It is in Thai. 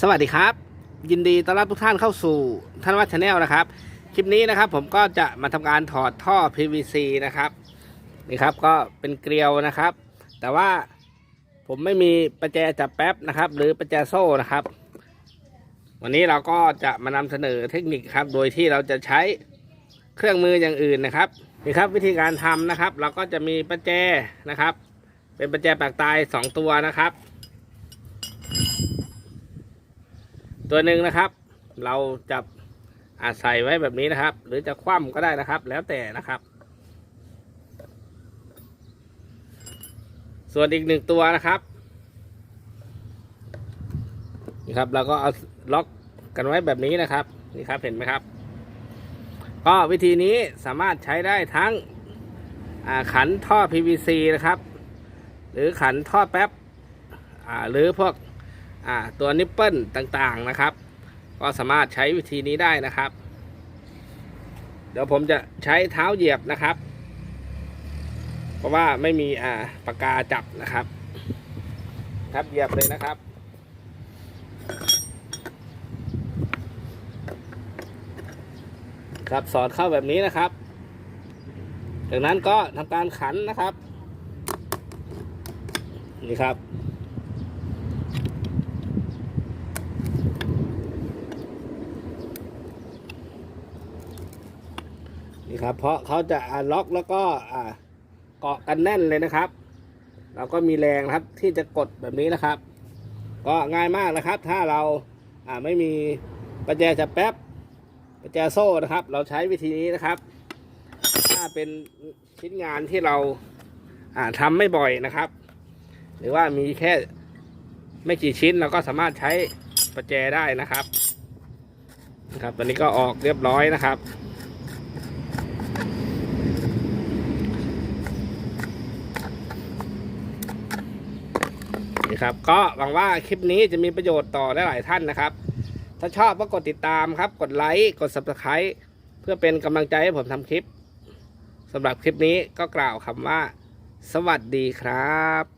สวัสดีครับ ยินดีต้อนรับทุกท่านเข้าสู่ท่านวัดชาแนลนะครับ คลิปนี้นะครับผมก็จะมาทำการถอดท่อ PVC นะครับนี่ครับก็เป็นเกลียวนะครับ แต่ว่าผมไม่มีประแจจับแป๊บนะครับ หรือประแจโซ่นะครับ วันนี้เราก็จะมานำเสนอเทคนิคครับ โดยที่เราจะใช้เครื่องมืออย่างอื่นนะครับนี่ครับวิธีการทำนะครับ เราก็จะมีประแจนะครับ เป็นประแจปากตายสองตัวนะครับ ตัวหนึ่งนะครับ เราจะอาใส่ไว้แบบนี้นะครับ หรือจะคว่ำก็ได้นะครับ แล้วแต่นะครับ ส่วนอีกหนึ่งตัวนะครับนี่ครับ เราก็เอาล็อกกันไว้แบบนี้นะครับนี่ครับเห็นไหมครับ ก็วิธีนี้สามารถใช้ได้ทั้งขันท่อ PVC นะครับ หรือขันท่อแป๊บหรือพวก อ่าตัวนิปเปิลต่างๆนะครับ ก็สามารถใช้วิธีนี้ได้นะครับ เดี๋ยวผมจะใช้เท้าเหยียบนะครับ เพราะว่าไม่มีอ่าปากกาจับนะครับ ครับเหยียบเลยนะครับครับสอดเข้าแบบนี้นะครับ จากนั้นก็ทำการขันนะครับ นี่ครับ นี่ครับ เพราะเขาจะล็อกแล้วก็เกาะกันแน่นเลยนะครับ เราก็มีแรงนะครับที่จะกดแบบนี้นะครับ ก็ง่ายมากนะครับ ถ้าเราไม่มีประแจจับแป๊บประแจโซ่นะครับ เราใช้วิธีนี้นะครับ ถ้าเป็นชิ้นงานที่เราอ่าทำไม่บ่อยนะครับ หรือว่ามีแค่ไม่กี่ชิ้นเราก็สามารถใช้ประแจได้นะครับนะครับตอนนี้ก็ออกเรียบร้อยนะครับ ครับ ก็หวังว่าคลิปนี้จะมีประโยชน์ต่อได้หลายท่านนะครับ ถ้าชอบก็กดติดตามครับ กดไลค์กด subscribe เพื่อเป็นกำลังใจให้ผมทำคลิปสำหรับคลิปนี้ก็กล่าวคำว่า สวัสดีครับ